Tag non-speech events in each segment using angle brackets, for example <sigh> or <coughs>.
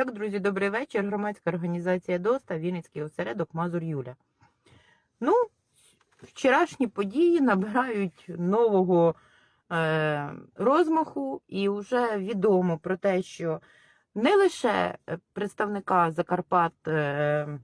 Так, друзі, добрий вечір. Громадська організація ДОСТА, Вінницький осередок Мазур Юля. Ну, вчорашні події набирають нового е, розмаху, і вже відомо про те, що не лише представника Закарпат е,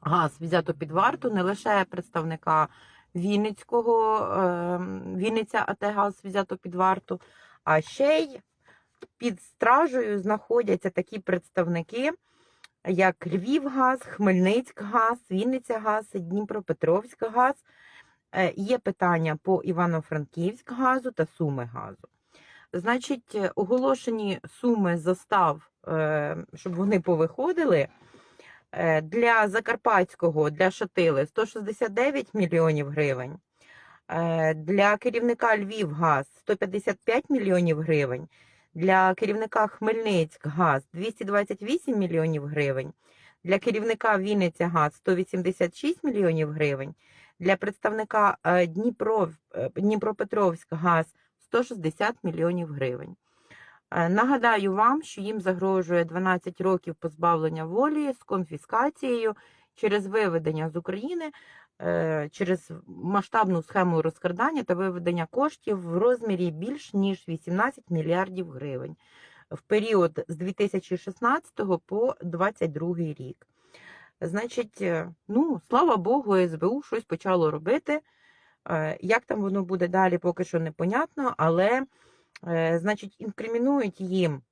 газ взято під варту, не лише представника Вінницького, е, Вінниця АТ газ взято під варту, а ще й під стражею знаходяться такі представники, як Львівгаз, Хмельницькгаз, Вінницягаз, Дніпропетровськгаз. Е, Є питання по Івано-Франківськгазу та Сумигазу. Значить, е, оголошені суми застав, е, щоб вони повиходили. Е, Для Закарпатського, для Шатили 169 мільйонів гривень. Для керівника Львівгаз 155 мільйонів гривень. Для керівника Хмельницькгаз 228 мільйонів гривень. Для керівника Вінницягаз 186 мільйонів гривень. Для представника е, Дніпро, е, Дніпропетровськгаз 160 мільйонів гривень. Е, Нагадаю вам, що їм загрожує 12 років позбавлення волі з конфіскацією через виведення з України через масштабну схему розкрадання та виведення коштів в розмірі більш ніж 18 мільярдів гривень в період з 2016 по 2022 рік. Значить, е, ну, слава Богу, СБУ щось почало робити. Е, Як там воно буде далі, поки що непонятно, але, е, значить, інкримінують їм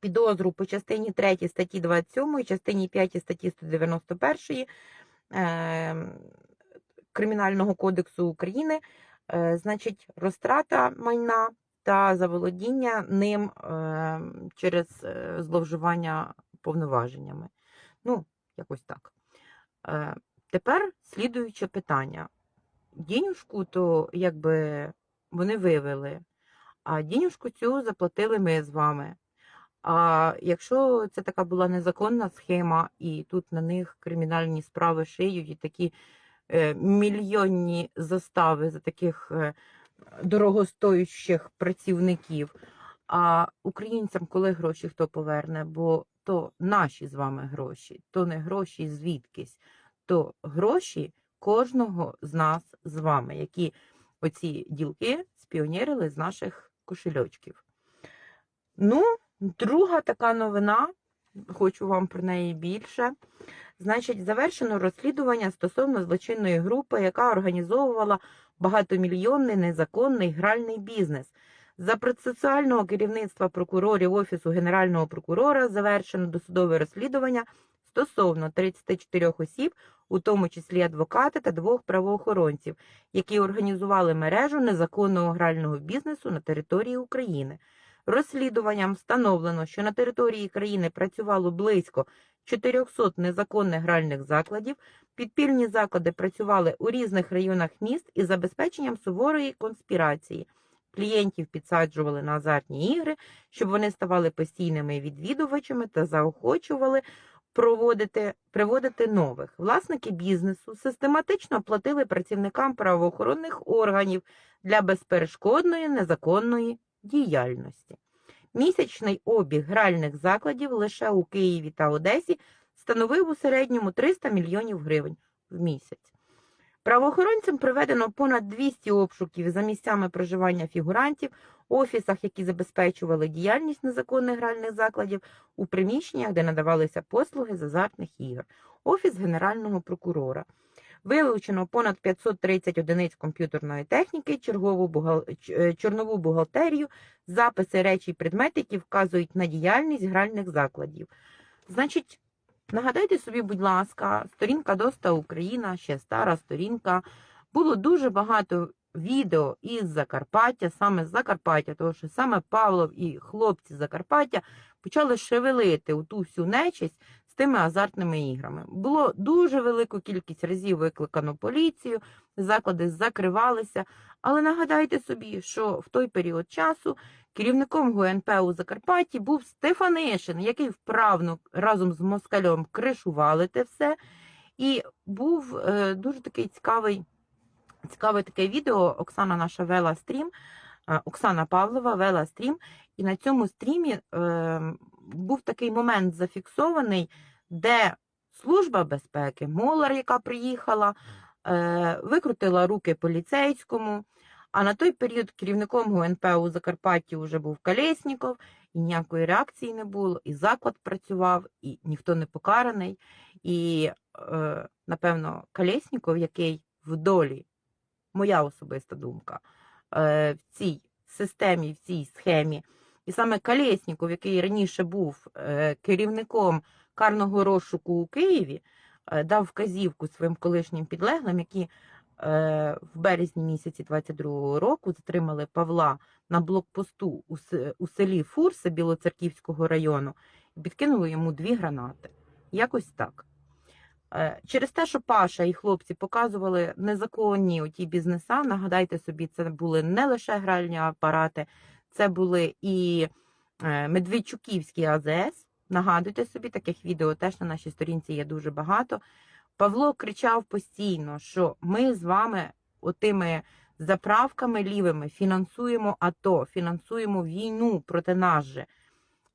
підозру по частині 3 статті 27, частині 5 статті 191 е, Кримінального кодексу України, е, значить, розтрата майна та заволодіння ним е, через е, зловживання повноваженнями. Ну, якось так. Е, Тепер слідуюче питання. Дінюшку то якби вони вивели, а дінюшку цю заплатили ми з вами. А якщо це така була незаконна схема, і тут на них кримінальні справи шиють, і такі е, мільйонні застави за таких е, дорогостоящих працівників, а українцям коли гроші хто поверне? Бо то наші з вами гроші, то не гроші звідкись, то гроші кожного з нас з вами, які оці ділки спіонерили з наших кошельочків. Ну, друга така новина, хочу вам про неї більше. Значить, завершено розслідування стосовно злочинної групи, яка організовувала багатомільйонний незаконний гральний бізнес. За процесуального керівництва прокурорів Офісу Генерального прокурора завершено досудове розслідування стосовно 34 осіб, у тому числі адвоката та двох правоохоронців, які організували мережу незаконного грального бізнесу на території України. Розслідуванням встановлено, що на території країни працювало близько 400 незаконних гральних закладів. Підпільні заклади працювали у різних районах міст із забезпеченням суворої конспірації. Клієнтів підсаджували на азартні ігри, щоб вони ставали постійними відвідувачами та заохочували проводити, приводити нових. Власники бізнесу систематично платили працівникам правоохоронних органів для безперешкодної незаконної діяльності. Місячний обіг гральних закладів лише у Києві та Одесі становив у середньому 300 мільйонів гривень в місяць. Правоохоронцям проведено понад 200 обшуків за місцями проживання фігурантів, офісах, які забезпечували діяльність незаконних гральних закладів, у приміщеннях, де надавалися послуги з азартних ігор, офіс генерального прокурора. Вилучено понад 530 одиниць комп'ютерної техніки, чергову бухгал... е, чорнову бухгалтерію, записи речі і предмети, які вказують на діяльність гральних закладів. Значить, нагадайте собі, будь ласка, сторінка Доста Україна, ще стара сторінка. Було дуже багато відео із Закарпаття, саме з Закарпаття, тому що саме Павлов і хлопці з Закарпаття почали шевелити у ту всю нечисть з тими азартними іграми. Було дуже велику кількість разів викликано поліцію, заклади закривалися. Але нагадайте собі, що в той період часу керівником ГУНП у Закарпатті був Стефанишин, який вправно разом з москальом кришували те все. І був е, дуже такий цікавий, цікаве таке відео. Оксана наша вела стрім, е, Оксана Павлова вела стрім. І на цьому стрімі е, був такий момент зафіксований, де Служба безпеки, Молар, яка приїхала, е, викрутила руки поліцейському. А на той період керівником ГУНП у Закарпатті вже був Колєсніков, і ніякої реакції не було, і заклад працював, і ніхто не покараний. І, е, напевно, Колєсніков, який в долі, моя особиста думка, е, в цій системі, в цій схемі, і саме Колєсніков, який раніше був е, керівником карного розшуку у Києві, е, дав вказівку своїм колишнім підлеглим, які е, в березні місяці 22-го року затримали Павла на блокпосту у, селі Фурси Білоцерківського району і підкинули йому дві гранати. Якось так. Через те, що Паша і хлопці показували незаконні оті бізнеса, нагадайте собі, це були не лише гральні апарати, це були і е, Медведчуківський АЗС. Нагадуйте собі, таких відео теж на нашій сторінці є дуже багато. Павло кричав постійно, що ми з вами отими заправками лівими фінансуємо АТО, фінансуємо війну проти нас же.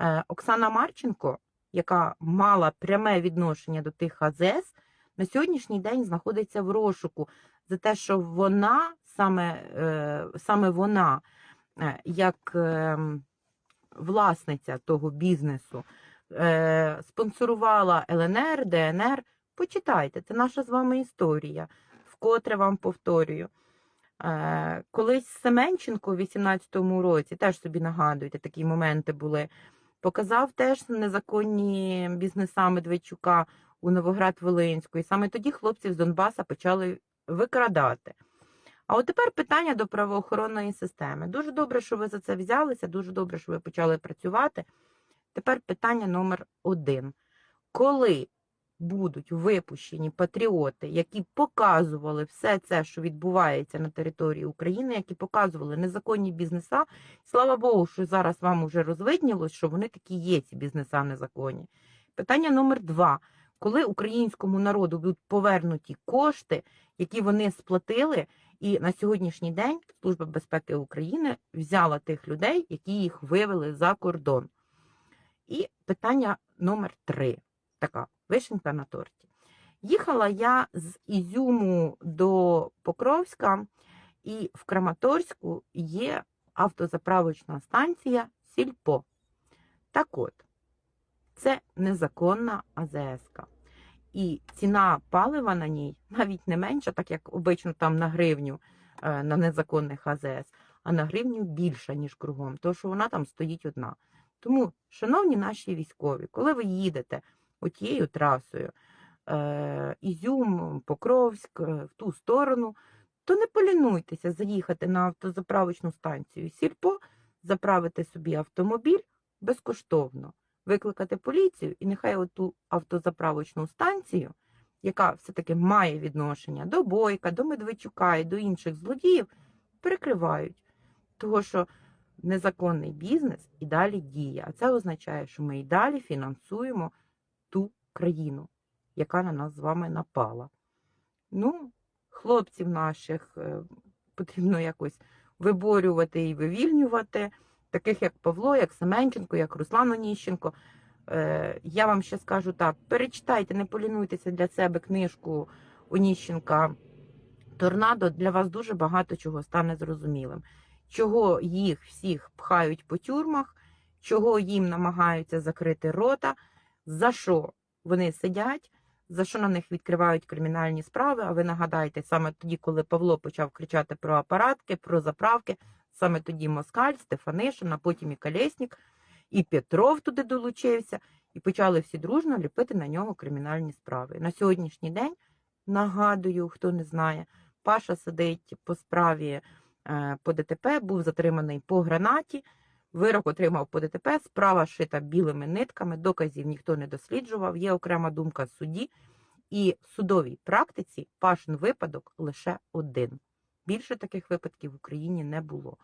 Е, Оксана Марченко, яка мала пряме відношення до тих АЗС, на сьогоднішній день знаходиться в розшуку за те, що вона саме, е, саме вона, як е, власниця того бізнесу, е, спонсорувала ЛНР, ДНР. Почитайте, це наша з вами історія, вкотре вам повторюю. Е, Колись Семенченко у 18-му році, теж собі нагадуєте, такі моменти були, показав теж незаконні бізнеса Медведчука у Новоград-Волинську. І саме тоді хлопців з Донбаса почали викрадати. А от тепер питання до правоохоронної системи. Дуже добре, що ви за це взялися, дуже добре, що ви почали працювати. Тепер питання номер один. Коли будуть випущені патріоти, які показували все це, що відбувається на території України, які показували незаконні бізнеса, слава Богу, що зараз вам уже розвиднілось, що вони такі є, ці бізнеса незаконні. Питання номер два. Коли українському народу будуть повернуті кошти, які вони сплатили, і на сьогоднішній день Служба безпеки України взяла тих людей, які їх вивели за кордон. І питання номер три. Така вишенька на торті. Їхала я з Ізюму до Покровська, і в Краматорську є автозаправочна станція Сільпо. Так от, це незаконна АЗС-ка. І ціна палива на ній навіть не менша, так як обично там на гривню е, на незаконних АЗС, а на гривню більша, ніж кругом, тому що вона там стоїть одна. Тому, шановні наші військові, коли ви їдете отією трасою е, Ізюм, Покровськ, е, в ту сторону, то не полінуйтеся заїхати на автозаправочну станцію Сільпо, заправити собі автомобіль безкоштовно, викликати поліцію і нехай оту автозаправочну станцію, яка все-таки має відношення до Бойка, до Медведчука і до інших злодіїв, перекривають. Того, що незаконний бізнес і далі діє. А це означає, що ми і далі фінансуємо ту країну, яка на нас з вами напала. Ну, хлопців наших е, потрібно якось виборювати і вивільнювати, таких як Павло, як Семенченко, як Руслан Оніщенко. Е, Я вам ще скажу так: перечитайте, не полінуйтеся для себе книжку Оніщенка Торнадо. Для вас дуже багато чого стане зрозумілим. Чого їх всіх пхають по тюрмах, чого їм намагаються закрити рота, за що вони сидять, за що на них відкривають кримінальні справи. А ви нагадайте, саме тоді, коли Павло почав кричати про апаратки, про заправки, саме тоді Москаль, Стефанишин, а потім і Колєснік, і Петров туди долучився, і почали всі дружно ліпити на нього кримінальні справи. На сьогоднішній день нагадую, хто не знає, Паша сидить по справі е, по ДТП, був затриманий по гранаті. Вирок отримав по ДТП, справа шита білими нитками, доказів ніхто не досліджував. Є окрема думка судді, і в судовій практиці пашин випадок лише один. Більше таких випадків в Україні не було.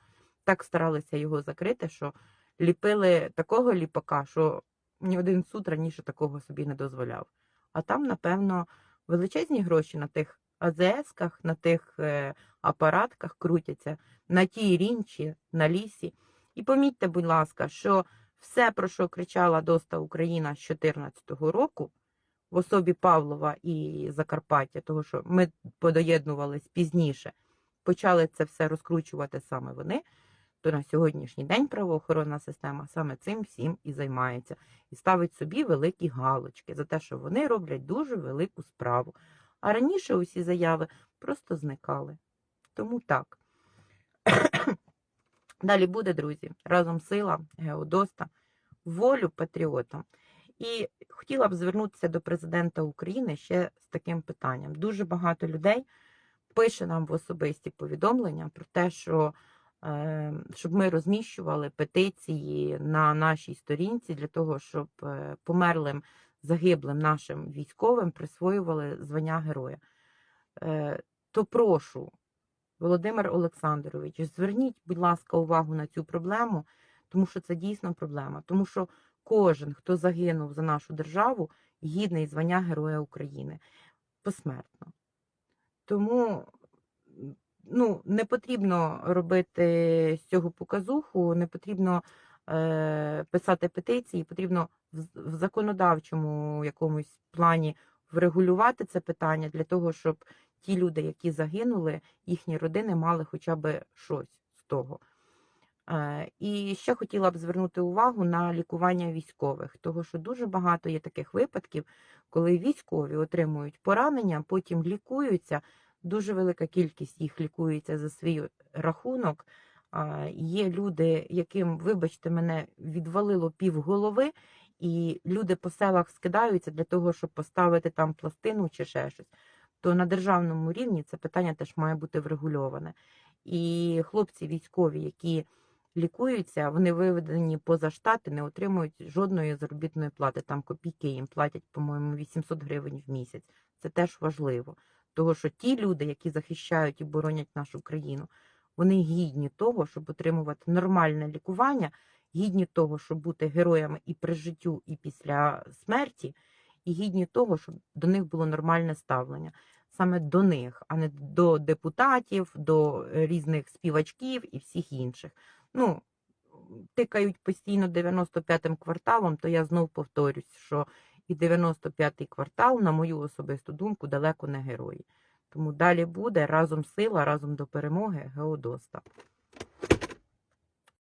Так старалися його закрити, що ліпили такого ліпака, що ні один суд раніше такого собі не дозволяв. А там, напевно, величезні гроші на тих АЗС-ках, на тих е, апаратках крутяться, на тій рінчі, на лісі. І помітьте, будь ласка, що Все, про що кричала доста Україна з 2014 року, в особі Павлова і Закарпаття, того що ми подоєднувались пізніше, почали це все розкручувати саме вони, то на сьогоднішній день правоохоронна система саме цим всім і займається. І ставить собі великі галочки за те, що вони роблять дуже велику справу. А раніше усі заяви просто зникали. Тому так. <coughs> Далі буде, друзі, разом сила, Геодоста, волю патріотам. І хотіла б звернутися до президента України ще з таким питанням. Дуже багато людей пише нам в особисті повідомлення про те, що е, щоб ми розміщували петиції на нашій сторінці для того, щоб е, померлим загиблим нашим військовим присвоювали звання героя. Е, То прошу, Володимир Олександрович, зверніть, будь ласка, увагу на цю проблему, тому що це дійсно проблема. Тому що кожен, хто загинув за нашу державу, гідний звання Героя України посмертно. Тому ну, не потрібно робити з цього показуху, не потрібно е, писати петиції, потрібно в, в законодавчому якомусь плані врегулювати це питання для того, щоб ті люди, які загинули, їхні родини мали хоча б щось з того. Е, І ще хотіла б звернути увагу на лікування військових, тому що дуже багато є таких випадків, коли військові отримують поранення, потім лікуються. Дуже велика кількість їх лікується за свій рахунок. Є люди, яким, вибачте, мене відвалило пів голови, і люди по селах скидаються для того, щоб поставити там пластину чи ще щось. То на державному рівні це питання теж має бути врегульоване. І хлопці військові, які лікуються, вони виведені поза штати, не отримують жодної заробітної плати. Там копійки їм платять, по-моєму, 800 гривень в місяць. Це теж важливо. Того, що ті люди, які захищають і боронять нашу країну, вони гідні того, щоб отримувати нормальне лікування, гідні того, щоб бути героями і при життю, і після смерті, і гідні того, щоб до них було нормальне ставлення. Саме до них, а не до депутатів, до різних співачків і всіх інших. Ну, тикають постійно 95-м кварталом, то я знов повторюсь, що і 95-й квартал, на мою особисту думку, далеко не герої. Тому далі буде разом сила, разом до перемоги Геодоста.